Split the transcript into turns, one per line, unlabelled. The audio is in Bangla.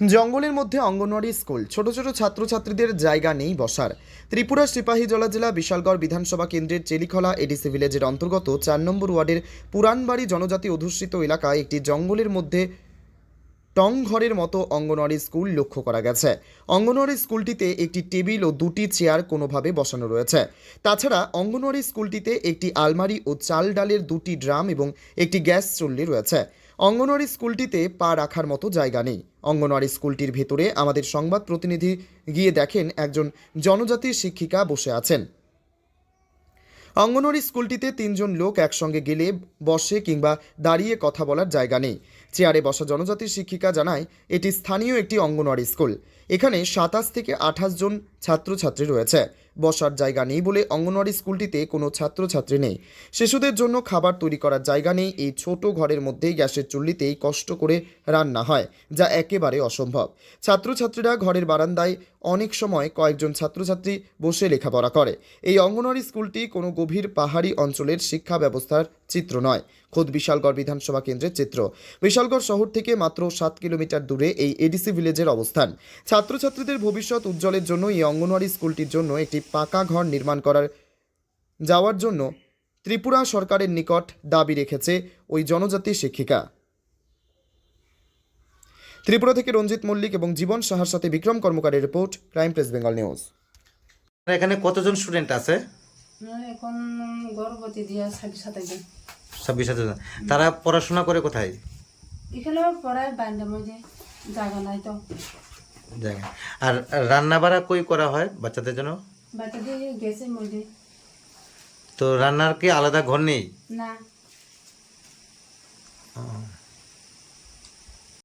জঙ্গলের মধ্যে অঙ্গনওয়াড়ি স্কুল। ছোট ছোট ছাত্রছাত্রীদের জায়গা নেই বসার। ত্রিপুরা সিপাহীজলা জেলা বিশালগড় বিধানসভা কেন্দ্রের চেলিখলা এডিসি ভিলেজের অন্তর্গত চার নম্বর ওয়ার্ডের পুরানবাড়ি জনজাতি অধ্যুষিত এলাকায় একটি জঙ্গলের মধ্যে টং ঘরের মতো অঙ্গনওয়াড়ি স্কুল লক্ষ্য করা গেছে। অঙ্গনওয়াড়ি স্কুলটিতে একটি টেবিল ও দুটি চেয়ার কোনোভাবে বসানো রয়েছে। তাছাড়া অঙ্গনওয়াড়ি স্কুলটিতে একটি আলমারি ও চাল ডালের দুটি ড্রাম এবং একটি গ্যাস চুল্লি রয়েছে। অঙ্গনওয়াড়ি স্কুলটিতে পা রাখার মতো জায়গা নেই। অঙ্গনওয়াড়ি স্কুলটির ভেতরে আমাদের সংবাদ প্রতিনিধি গিয়ে দেখেন একজন জনজাতির শিক্ষিকা বসে আছেন। অঙ্গনওয়াড়ি স্কুলটিতে তিনজন লোক একসঙ্গে গেলে, বসে কিংবা দাঁড়িয়ে কথা বলার জায়গা নেই। চেয়ারে বসা জনজাতির শিক্ষিকা জানায়, এটি স্থানীয় একটি অঙ্গনওয়াড়ি স্কুল। এখানে সাতাশ থেকে আঠাশ জন ছাত্রছাত্রী রয়েছে। বসার জায়গা নেই বলে অঙ্গনওয়াড়ি স্কুলটিতে কোনো ছাত্রছাত্রী নেই। শিশুদের জন্য খাবার তৈরি করার জায়গা নেই। এই ছোট ঘরের মধ্যেই গ্যাসের চুল্লিতেই কষ্ট করে রান্না হয়, যা একেবারে অসম্ভব। ছাত্রছাত্রীরা ঘরের বারান্দায় অনেক সময় কয়েকজন ছাত্রছাত্রী বসে লেখাপড়া করে। এই অঙ্গনওয়াড়ি স্কুলটি কোনো গভীর পাহাড়ি অঞ্চলের শিক্ষা ব্যবস্থার চিত্র নয়। খোদ বিশালগড় বিধানসভা কেন্দ্রের চিত্র। বিশালগড় শহর থেকে মাত্র সাত কিলোমিটার দূরে এই এডিসি ভিলেজের অবস্থান। ছাত্রছাত্রীদের ভবিষ্যৎ উজ্জ্বলের জন্য এই অঙ্গনওয়াড়ি স্কুলটির জন্য একটি পাকা ঘর নির্মাণ করার যাওয়ার জন্য ত্রিপুরা সরকারের নিকট দাবি রেখেছে ওই জনজাতি শিক্ষিকা। ত্রিপুরা থেকে রঞ্জিত মল্লিক এবং জীবন সাহার সাথে Bikram কর্মকারের report crime press Bengal news.
এখানে কতজন স্টুডেন্ট আছে?
এখন গর্ভবতী দিয়া ছাব্বিশ সাতাশ জন।
ছাব্বিশ জন। তারা পড়াশোনা করে কোথায়?
এখানে পড়ায় জায়গা নাই তো।
জায়গা। আর রান্না বাড়া কই করা হয় বাচ্চাদের জন্য?
বাচ্চাদের গেছে মধ্যে।
তো রান্নার কি আলাদা ঘর নেই?
না।